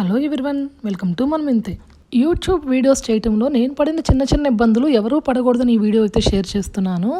Hello everyone welcome to మనం ఇంతే YouTube videos చేయటంలో నేను పడిన చిన్న చిన్న ఇబ్బందులు ఎవరూ పడకూడదని ఈ వీడియో అయితే షేర్ చేస్తున్నాను.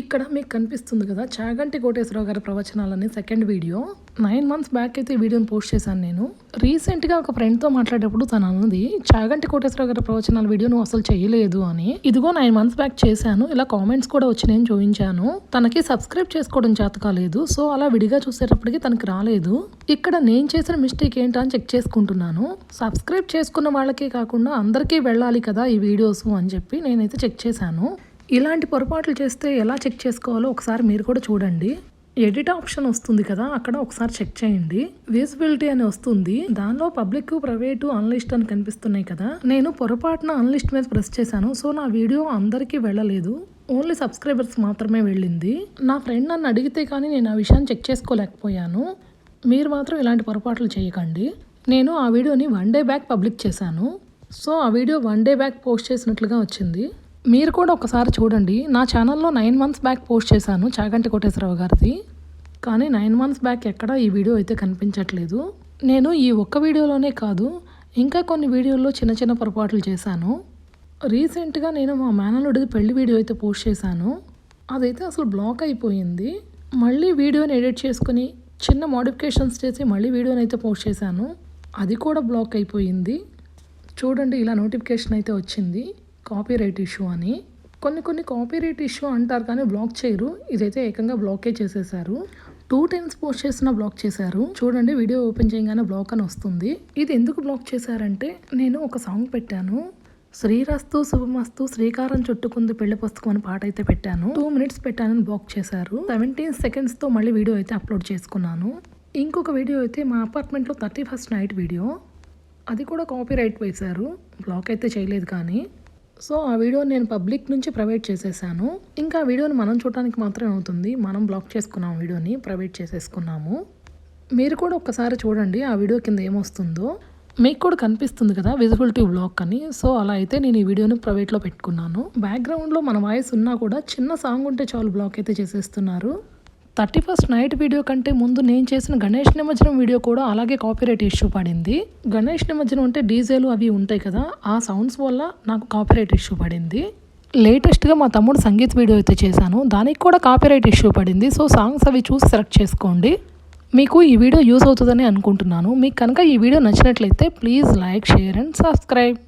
ఇక్కడ మీకు కనిపిస్తుంది కదా చాగంటి కోటేశ్వరరావు గారి ప్రవచనాలని second video nine months back అయితే ఈ వీడియోని పోస్ట్ చేశాను నేను. రీసెంట్గా ఒక ఫ్రెండ్తో మాట్లాడేటప్పుడు తను అన్నది చాగంటి కోటేశ్వరరావు గారి ప్రవచనాల వీడియో నువ్వు అసలు చేయలేదు అని. ఇదిగో నైన్ మంత్స్ బ్యాక్ చేశాను ఇలా కామెంట్స్ కూడా వచ్చి నేను చూపించాను. తనకి సబ్స్క్రైబ్ చేసుకోవడం చేత కాలేదు సో అలా విడిగా చూసేటప్పటికి తనకి రాలేదు. ఇక్కడ నేను చేసిన మిస్టేక్ ఏంటని చెక్ చేసుకుంటున్నాను. సబ్స్క్రైబ్ చేసుకున్న వాళ్ళకే కాకుండా అందరికీ వెళ్ళాలి కదా ఈ వీడియోస్ అని చెప్పి నేనైతే చెక్ చేశాను. ఇలాంటి పొరపాట్లు చేస్తే ఎలా చెక్ చేసుకోవాలో ఒకసారి మీరు కూడా చూడండి. ఎడిట్ ఆప్షన్ వస్తుంది కదా అక్కడ ఒకసారి చెక్ చేయండి. విజిబిలిటీ అని వస్తుంది. దానిలో పబ్లిక్ ప్రైవేటు అన్లిస్ట్ అని కనిపిస్తున్నాయి కదా. నేను పొరపాటున అన్లిస్ట్ మీద ప్రెస్ చేశాను సో నా వీడియో అందరికీ వెళ్ళలేదు. ఓన్లీ సబ్స్క్రైబర్స్ మాత్రమే వెళ్ళింది. నా ఫ్రెండ్ నన్ను అడిగితే కానీ నేను ఆ విషయాన్ని చెక్ చేసుకోలేకపోయాను. మీరు మాత్రం ఇలాంటి పొరపాట్లు చేయకండి. నేను ఆ వీడియోని వన్ డే బ్యాక్ పబ్లిక్ చేశాను. సో ఆ video one day back post చేసినట్లుగా వచ్చింది. మీరు కూడా ఒకసారి చూడండి. నా ఛానల్లో నైన్ మంత్స్ బ్యాక్ పోస్ట్ చేశాను చాగంటి కోటేశ్వరరావు గారిది. కానీ నైన్ మంత్స్ బ్యాక్ ఎక్కడ ఈ వీడియో అయితే కనిపించట్లేదు. నేను ఈ ఒక్క వీడియోలోనే కాదు ఇంకా కొన్ని వీడియోల్లో చిన్న చిన్న పొరపాట్లు చేశాను. రీసెంట్గా నేను మా మేనల్లుడిది పెళ్ళి వీడియో అయితే పోస్ట్ చేశాను. అదైతే అసలు బ్లాక్ అయిపోయింది. మళ్ళీ వీడియోని ఎడిట్ చేసుకుని చిన్న మోడిఫికేషన్స్ చేసి మళ్ళీ వీడియోని అయితే పోస్ట్ చేశాను. అది కూడా బ్లాక్ అయిపోయింది. చూడండి ఇలా నోటిఫికేషన్ అయితే వచ్చింది. కాపీరైట్ ఇష్యూ అని. కొన్ని కొన్ని కాపీరైట్ ఇష్యూ అంటారు కానీ బ్లాక్ చేయరు. ఇదైతే ఏకంగా బ్లాకే చేసేసారు. టూ టైమ్స్ పోస్ట్ చేసిన బ్లాక్ చేశారు. చూడండి వీడియో ఓపెన్ చేయగానే బ్లాక్ అని వస్తుంది. ఇది ఎందుకు బ్లాక్ చేశారంటే నేను ఒక సాంగ్ పెట్టాను. శ్రీరస్తు శుభమస్తు శ్రీకారం చుట్టుకుంది పెళ్ళి పుస్తకం అని పాట అయితే పెట్టాను. టూ మినిట్స్ పెట్టానని బ్లాక్ చేశారు. సెవెంటీన్ సెకండ్స్తో మళ్ళీ వీడియో అయితే అప్లోడ్ చేసుకున్నాను. ఇంకొక వీడియో అయితే మా అపార్ట్మెంట్లో థర్టీ ఫస్ట్ నైట్ వీడియో అది కూడా కాపీ రైట్ వేశారు. బ్లాక్ అయితే చేయలేదు కానీ. సో ఆ వీడియో నేను పబ్లిక్ నుంచి ప్రైవేట్ చేసేసాను. ఇంకా ఆ వీడియోని మనం చూడటానికి మాత్రమే అవుతుంది. మనం బ్లాక్ చేసుకున్నాం వీడియోని ప్రైవేట్ చేసేసుకున్నాము. మీరు కూడా ఒక్కసారి చూడండి ఆ వీడియో కింద ఏమొస్తుందో. మీకు కూడా కనిపిస్తుంది కదా విజిబిలిటీ బ్లాక్ అని. సో అలా అయితే నేను ఈ వీడియోని ప్రైవేట్లో పెట్టుకున్నాను. బ్యాక్గ్రౌండ్లో మన వాయిస్ ఉన్నా కూడా చిన్న సాంగ్ ఉంటే చాలు బ్లాక్ అయితే చేసేస్తున్నారు. థర్టీ ఫస్ట్ నైట్ వీడియో కంటే ముందు నేను చేసిన గణేష్ నిమజ్జనం వీడియో కూడా అలాగే కాపీరైట్ ఇష్యూ పడింది. గణేష్ నిమజ్జనం అంటే డీజేలు అవి ఉంటాయి కదా ఆ సౌండ్స్ వల్ల నాకు కాపీరైట్ ఇష్యూ పడింది. లేటెస్ట్గా మా తమ్ముడు సంగీత్ వీడియో అయితే చేశాను దానికి కూడా కాపీరైట్ ఇష్యూ పడింది. సో సాంగ్స్ అవి చూసి సెలెక్ట్ చేసుకోండి. మీకు ఈ వీడియో యూస్ అవుతుందని అనుకుంటున్నాను. మీకు కనుక ఈ వీడియో నచ్చినట్లయితే please like share and subscribe.